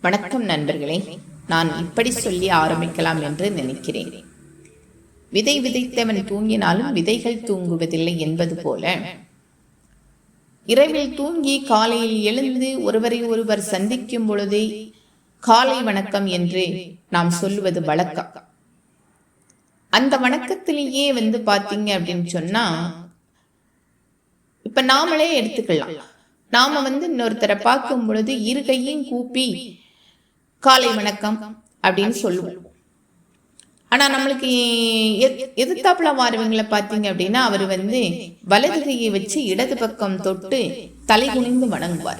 வணக்கம் நண்பர்களே நான் இப்படி சொல்லி ஆரம்பிக்கலாம் என்று நினைக்கிறேன். விதை விதைத்தவன் தூங்கினாலும் விதைகள் தூங்குவதில்லை என்பது போல. இரவில் தூங்கி காலையில் எழுந்து ஒருவரை ஒருவர் சந்திக்கும் பொழுதே காலை வணக்கம் என்று நாம் சொல்லுவது வழக்கம். அந்த வணக்கத்திலேயே வந்து பாத்தீங்க அப்படின்னு சொன்னா இப்ப நாமளே எடுத்துக்கலாம். நாம வந்து இன்னொருத்தரை பார்க்கும் பொழுது இரு கையும் கூப்பி காலை வணக்கம் அப்படின்னு சொல்லுவோம். ஆனா நம்மளுக்கு எத்- எதிர்த்தாப்புல வாரவங்களை பார்த்தீங்க அப்படின்னா அவர் வந்து வலது கையை வச்சு இடது பக்கம் தொட்டு தலை குனிந்து வணங்குவார்.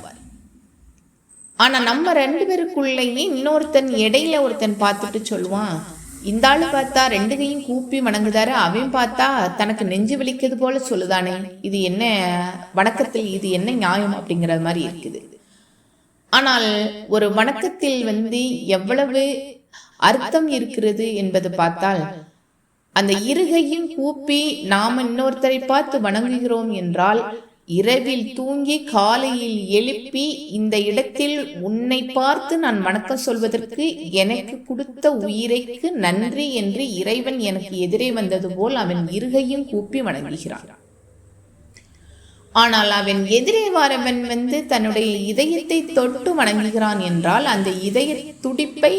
ஆனா நம்ம ரெண்டு பேருக்குள்ளேயே இன்னொருத்தன் இடையில ஒருத்தன் பார்த்துட்டு சொல்லுவான் இந்த ஆளு பார்த்தா ரெண்டு கையும் கூப்பி வணங்குதாரு அவன் பார்த்தா தனக்கு நெஞ்சு வலிக்கிறது போல சொல்லுதானே இது என்ன வணக்கத்தில் இது என்ன நியாயம்? அப்படிங்கிற மாதிரி இருக்குது. ஆனால் ஒரு வணக்கத்தில் வந்து எவ்வளவு அர்த்தம் இருக்கிறது என்பது பார்த்தால் அந்த இருகையும் கூப்பி நாம் இன்னொருத்தரை பார்த்து வணங்குகிறோம் என்றால் இரவில் தூங்கி காலையில் எழுப்பி இந்த இடத்தில் உன்னை பார்த்து நான் வணக்கம் சொல்வதற்கு எனக்கு கொடுத்த உயிரைக்கு நன்றி என்று இறைவன் எனக்கு எதிரே வந்தது போல் அவன் இருகையும் கூப்பி வணங்குகிறான். ஆனால் அவன் எதிரே வாரவன் வந்து தன்னுடைய இதயத்தை தொட்டு வணங்குகிறான் என்றால் அந்த இதய துடிப்பை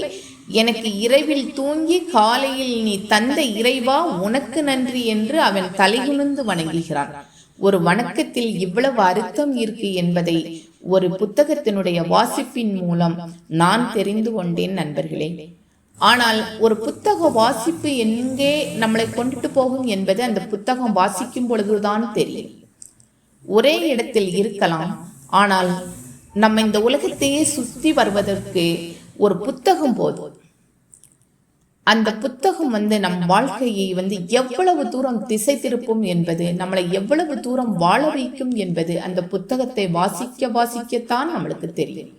எனக்கு இரவில் தூங்கி காலையில் நீ தந்த இறைவா உனக்கு நன்றி என்று அவன் தலைகுனிந்து வணங்குகிறான். ஒரு வணக்கத்தில் இவ்வளவு அர்த்தம் இருக்கு என்பதை ஒரு புத்தகத்தினுடைய வாசிப்பின் மூலம் நான் தெரிந்து கொண்டேன் நண்பர்களே. ஆனால் ஒரு புத்தக வாசிப்பு எங்கே நம்மளை கொண்டுட்டு போகும் என்பது அந்த புத்தகம் வாசிக்கும் பொழுதுதான் தெரியும். ஒரே இடத்தில் இருக்கலாம். ஆனால் நம்ம இந்த உலகத்தையே சுற்றி வருவதற்கு ஒரு புத்தகம் போதும். அந்த புத்தகம் வந்து நம் வாழ்க்கையை வந்து எவ்வளவு தூரம் திசை திருப்பும் என்பது நம்மளை எவ்வளவு தூரம் வாழ வைக்கும் என்பது அந்த புத்தகத்தை வாசிக்க வாசிக்கத்தான் நம்மளுக்கு தெரியும்.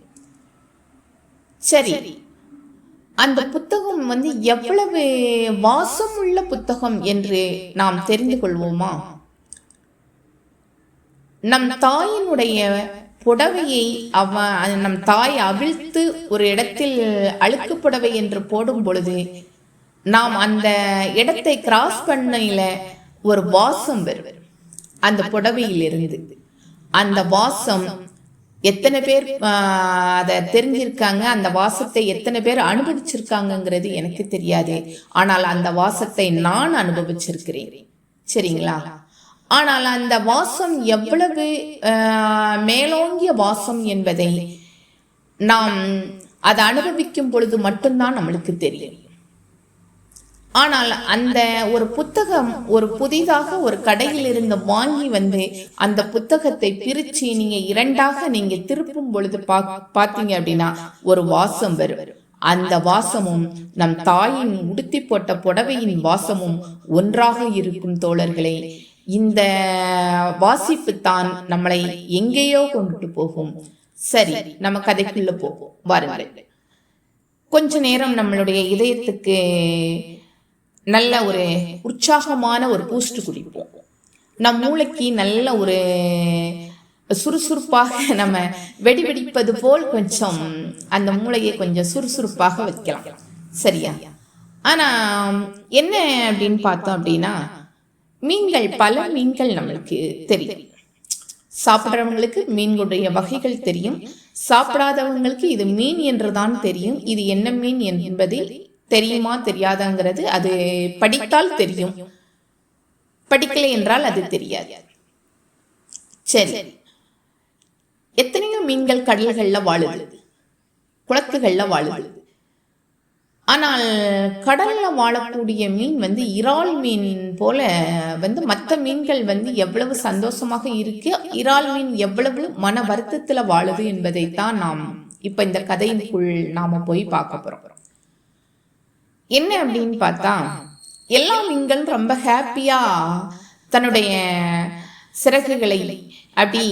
சரி அந்த புத்தகம் வந்து எவ்வளவு வாசம் உள்ள புத்தகம் என்று நாம் தெரிந்து கொள்வோமா? நம் தாயினுடைய புடவையை அவ நம் தாய் அவிழ்த்து ஒரு இடத்தில் அழுக்கு புடவை என்று போடும் பொழுது நாம் அந்த இடத்தை கிராஸ் பண்ணையில ஒரு வாசம் வரும். அந்த புடவையில் இருந்து அந்த வாசம் எத்தனை பேர் அதை தெரிஞ்சிருக்காங்க அந்த வாசத்தை எத்தனை பேர் அனுபவிச்சிருக்காங்கங்கிறது எனக்கு தெரியாது. ஆனால் அந்த வாசத்தை நான் அனுபவிச்சிருக்கிறேன். சரிங்களா? ஆனால் அந்த வாசம் எவ்வளவு ஆஹ், மேலோங்கிய வாசம் என்பதை நாம் அதை அனுபவிக்கும் பொழுது மட்டும்தான் நம்மளுக்கு தெரியும். ஆனால் அந்த ஒரு புத்தகம் ஒரு புதிதாக ஒரு கடையில் இருந்து வாங்கி வந்து அந்த புத்தகத்தை பிரிச்சு நீங்க இரண்டாக நீங்க திருப்பும் பொழுது பா பாத்தீங்க அப்படின்னா ஒரு வாசம் வரும். அந்த வாசமும் நம் தாயின் உடுத்தி போட்ட புடவையின் வாசமும் ஒன்றாக இருக்கும் தோழர்களே. இந்த வாசிப்பு தான் நம்மளை எங்கேயோ கொண்டுட்டு போகும். சரி நம்ம கதைக்குள்ள போகும் வாருங்கள். கொஞ்ச நேரம் நம்மளுடைய இதயத்துக்கு நல்ல ஒரு உற்சாகமான ஒரு பூஸ்ட் குடிப்போம். நம் மூளைக்கு நல்ல ஒரு சுறுசுறுப்பாக நம்ம வெடி வெடிப்பது போல் கொஞ்சம் அந்த மூளையை கொஞ்சம் சுறுசுறுப்பாக வைக்கலாம். சரியா? ஆனா என்ன அப்படின்னு பார்த்தோம் அப்படின்னா மீன்கள் பல மீன்கள் நம்மளுக்கு தெரியும். சாப்பிட்றவங்களுக்கு மீன்களுடைய வகைகள் தெரியும். சாப்பிடாதவங்களுக்கு இது மீன் என்றுதான் தெரியும். இது என்ன மீன் என்பது தெரியுமா தெரியாதாங்கிறது அது படித்தால் தெரியும். படிக்கலை என்றால் அது தெரியாது. சரி. எத்தனையோ மீன்கள் கடல்கள்ல வாழுது. குளத்துகள்ல வாழுது. ஆனால் கடலில் வாழக்கூடிய மீன் வந்து இறால் மீன் போல வந்து மற்ற மீன்கள் வந்து எவ்வளவு சந்தோஷமாக இருக்கு இறால் மீன் எவ்வளவு மன வருத்தத்தில் வாழுது என்பதைத்தான் நாம் இப்போ இந்த கதைக்குள் நாம் போய் பார்க்க போகிறோம் என்ன அப்படின்னு பார்த்தா எல்லா மீன்களும் ரொம்ப ஹாப்பியாக தன்னுடைய சிறகுகளை அப்படி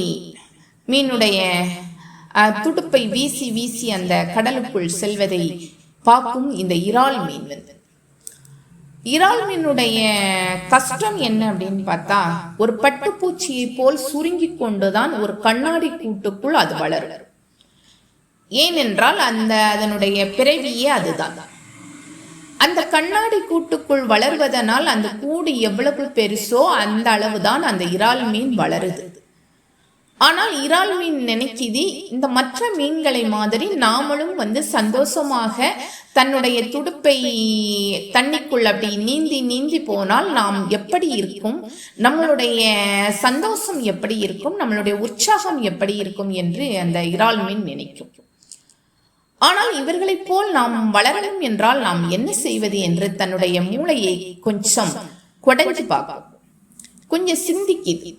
மீனுடைய துடுப்பை வீசி வீசி அந்த கடலுக்குள் செல்வதை பார்க்கும் இந்த இறால் மீன். வந்து இறால் மீனுடைய கஷ்டம் என்ன அப்படின்னு பார்த்தா ஒரு பட்டுப்பூச்சியை போல் சுருங்கி கொண்டுதான் ஒரு கண்ணாடி கூட்டுக்குள் அது வளரும். ஏனென்றால் அந்த அதனுடைய பிறவியே அதுதான். அந்த கண்ணாடி கூட்டுக்குள் வளர்வதனால் அந்த கூடு எவ்வளவு பெருசோ அந்த அளவுதான் அந்த இறால் மீன் வளருது. ஆனால் இறால் மீன் நினைக்குது இந்த மற்ற மீன்களை மாதிரி நாமளும் வந்து சந்தோஷமாக தன்னுடைய துடுப்பை தண்ணிக்குள் அப்படி நீந்தி நீந்தி போனால் நாம் எப்படி இருக்கும்? நம்மளுடைய சந்தோஷம் எப்படி இருக்கும்? நம்மளுடைய உற்சாகம் எப்படி இருக்கும் என்று அந்த இறால் மீன் நினைக்கும். ஆனால் இவர்களைப் போல் நாம் வளரணும் என்றால் நாம் என்ன செய்வது என்று தன்னுடைய மூளையை கொஞ்சம் குடைஞ்சு பார்க்கும் கொஞ்சம் சிந்திக்குது.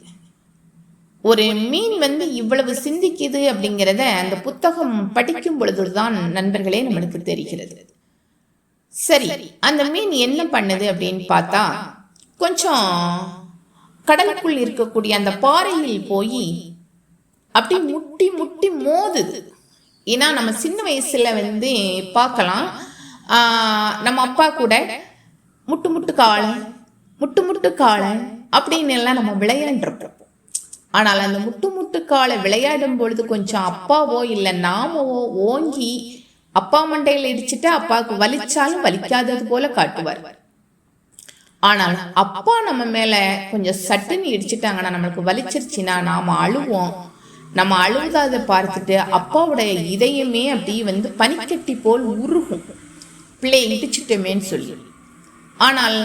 ஒரு மீன் வந்து இவ்வளவு சிந்திக்குது அப்படிங்கிறத அந்த புத்தகம் படிக்கும் பொழுதுதான் நண்பர்களே நம்மளுக்கு தெரிகிறது. சரி அந்த மீன் என்ன பண்ணுது அப்படின்னு பார்த்தா கொஞ்சம் கடலுக்குள் இருக்கக்கூடிய அந்த பாறையில் போய் அப்படி முட்டி முட்டி மோதுது. ஏன்னா நம்ம சின்ன வயசுல வந்து பார்க்கலாம். நம்ம அப்பா கூட முட்டு முட்டு காளை முட்டு முட்டு காளை அப்படின்னு எல்லாம் நம்ம விளையாண்டுருப்போம். ஆனால் அந்த முட்டு முட்டுக்காலை விளையாடும் பொழுது கொஞ்சம் அப்பாவோ இல்லை நாமவோ ஓங்கி அப்பா மண்டையில் இடிச்சிட்டு அப்பாவுக்கு வலிச்சாலும் வலிக்காதது போல காட்டுவார். ஆனால் அப்பா நம்ம மேல கொஞ்சம் சட்டுன்னு இடிச்சிட்டாங்கன்னா நம்மளுக்கு வலிச்சிருச்சுன்னா நாம அழுவோம். நம்ம அழுவதாத பார்த்துட்டு அப்பாவுடைய இதயமே அப்படி வந்து பனிக்கட்டி போல் உருகும். பிள்ளை இடிச்சிட்டோமேன்னு சொல்லி. ஆனால்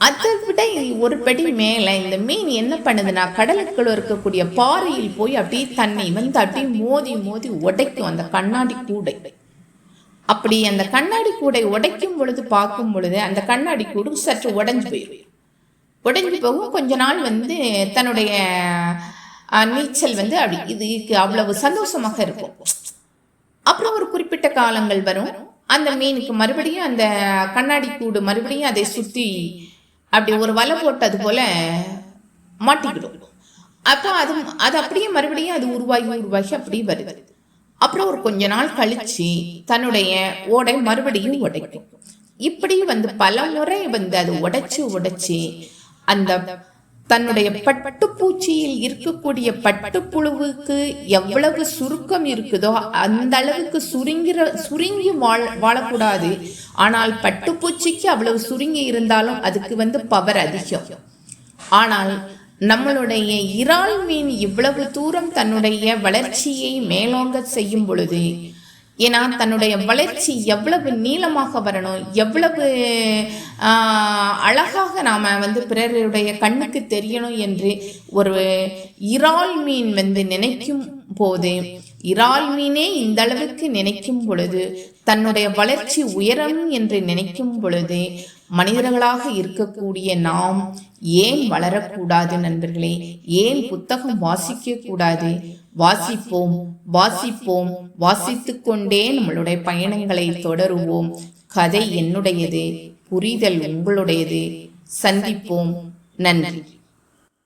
அதை விட ஒரு படி மேலே இந்த மீன் என்ன பண்ணுதுன்னா கடலுக்குள்ள இருக்கக்கூடிய பாறையில் போய் அப்படியே தன்னை வந்து அப்படியே மோதி மோதி உடைக்கும் அந்த கண்ணாடி கூடை. அப்படி அந்த கண்ணாடி கூடை உடைக்கும் பொழுது பார்க்கும் பொழுது அந்த கண்ணாடி கூடு சற்று உடஞ்சு போயிடும். உடஞ்சு போகும். கொஞ்ச நாள் வந்து தன்னுடைய நீச்சல் வந்து அப்படி இதுக்கு அவ்வளவு சந்தோஷமாக இருக்கும். அப்புறம் ஒரு குறிப்பிட்ட காலங்கள் வரும். அந்த மீனுக்கு மறுபடியும் அந்த கண்ணாடி கூடு மறுபடியும் அதை சுற்றி அப்படி ஒரு வலை போட்டது போல மாட்டிக்கிடும். அப்போ அது அது அப்படியே மறுபடியும் அது உருவாகி உருவாகி அப்படியே வருது. அப்புறம் ஒரு கொஞ்ச நாள் கழிச்சு தன்னுடைய ஓடை மறுபடியும் உடைக்கும். இப்படி வந்து பல முறை வந்து அது உடைச்சு உடைச்சு அந்த தன்னுடைய பட்டுப்பூச்சியில் இருக்கக்கூடிய பட்டுப்புழுவுக்கு எவ்வளவு சுருக்கம் இருக்குதோ அந்த அளவுக்கு சுருங்கிற சுருங்கி வாழ் வாழக்கூடாது. ஆனால் பட்டுப்பூச்சிக்கு அவ்வளவு சுருங்கி இருந்தாலும் அதுக்கு வந்து பவர் அதிகம். ஆனால் நம்மளுடைய இறால் மீன் இவ்வளவு தூரம் தன்னுடைய வளர்ச்சியை மேலோங்க செய்யும் பொழுது ஏன்னா தன்னுடைய வளர்ச்சி எவ்வளவு நீளமாக வரணும் எவ்வளவு அழகாக நாம் வந்து பிறருடைய கண்ணுக்கு தெரியணும் என்று ஒரு இறால் மீன் வந்து நினைக்கும் போது இறால் மீனே இந்த அளவுக்கு நினைக்கும் பொழுது தன்னுடைய வளர்ச்சி உயரம் என்று நினைக்கும் பொழுது மனிதர்களாக இருக்கக்கூடிய நாம் ஏன் வளரக்கூடாது நண்பர்களே? ஏன் புத்தகம் வாசிக்க கூடாது வாசிப்போம் வாசிப்போம் வாசித்து கொண்டே நம்மளுடைய பயணங்களை தொடருவோம். கதை என்னுடையது புரிதல் உங்களுடையது. சந்திப்போம். நன்றி.